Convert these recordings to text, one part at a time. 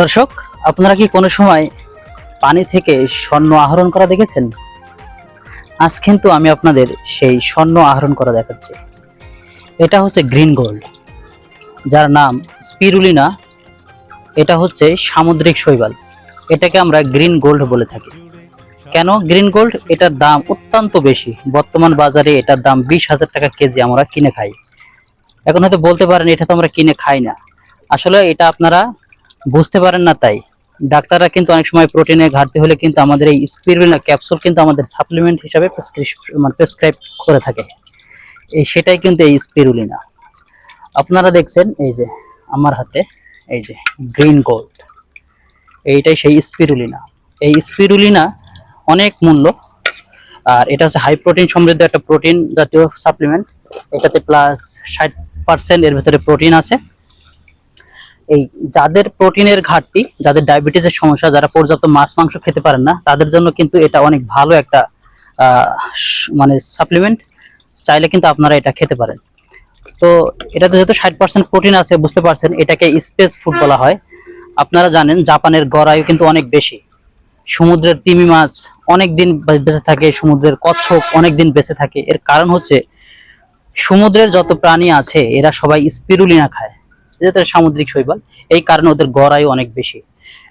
দর্শক, আপনারা কি কোনো সময় পানি থেকে স্বর্ণ আহরণ করা দেখেছেন? আজ কিন্তু আমি আপনাদের সেই স্বর্ণ আহরণ করা দেখাচ্ছি। এটা হচ্ছে গ্রিন গোল্ড, যার নাম স্পিরুলিনা। এটা হচ্ছে সামুদ্রিক শৈবাল, এটাকে আমরা গ্রিন গোল্ড বলে থাকি। কেন গ্রিন গোল্ড? এটার দাম অত্যন্ত বেশি। বর্তমান বাজারে এটার দাম বিশ হাজার টাকা কেজি আমরা কিনে খাই। এখন হয়তো বলতে পারেন, এটা তো আমরা কিনে খাই না। আসলে এটা আপনারা বুঝতে পারেন না তাই। ডাক্তাররা কিন্তু অনেক সময় প্রোটিনের ঘাটতি হলে কিন্তু আমাদের এই স্পিরুলিনা ক্যাপসুল কিন্তু আমাদের সাপ্লিমেন্ট হিসাবে মানে প্রেসক্রাইব করে থাকে। এই সেটাই কিন্তু এই স্পিরুলিনা আপনারা দেখছেন এই যে আমার হাতে এই যে গ্রিন গোল্ড এইটাই সেই স্পিরুলিনা এই স্পিরুলিনা অনেক মূল্য। আর এটা হচ্ছে হাই প্রোটিন সমৃদ্ধ একটা প্রোটিন জাতীয় সাপ্লিমেন্ট এটাতে প্লাস ষাট পার্সেন্ট এর ভেতরে প্রোটিন আছে। এই যাদের প্রোটিনের ঘাটতি, যাদের ডায়াবেটিসের সমস্যা, যারা পর্যাপ্ত মাছ, মাংস খেতে পারেন না, তাদের জন্য কিন্তু এটা অনেক ভালো একটা মানে সাপ্লিমেন্ট চাইলে কিন্তু আপনারা এটা খেতে পারেন। তো এটাতে যেহেতু ষাট পার্সেন্ট প্রোটিন আছে, বুঝতে পারছেন, এটাকে স্পেস ফুড বলা হয়। আপনারা জানেন, জাপানের গড়ায়ু কিন্তু অনেক বেশি। সমুদ্রের তিমি মাছ অনেক দিন বেঁচে থাকে, সমুদ্রের কচ্ছপ অনেক দিন বেঁচে থাকে। এর কারণ হচ্ছে, সমুদ্রের যত প্রাণী আছে, এরা সবাই স্পিরুলিনা খায়। যেটা সামুদ্রিক শৈবাল, এই কারণে ওদের গড়াই অনেক বেশি।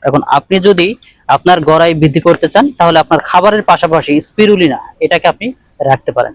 এখন আপনি যদি আপনার গড়াই বৃদ্ধি করতে চান, তাহলে আপনার খাবারের পাশাপাশি স্পিরুলিনা, এটাকে আপনি রাখতে পারেন।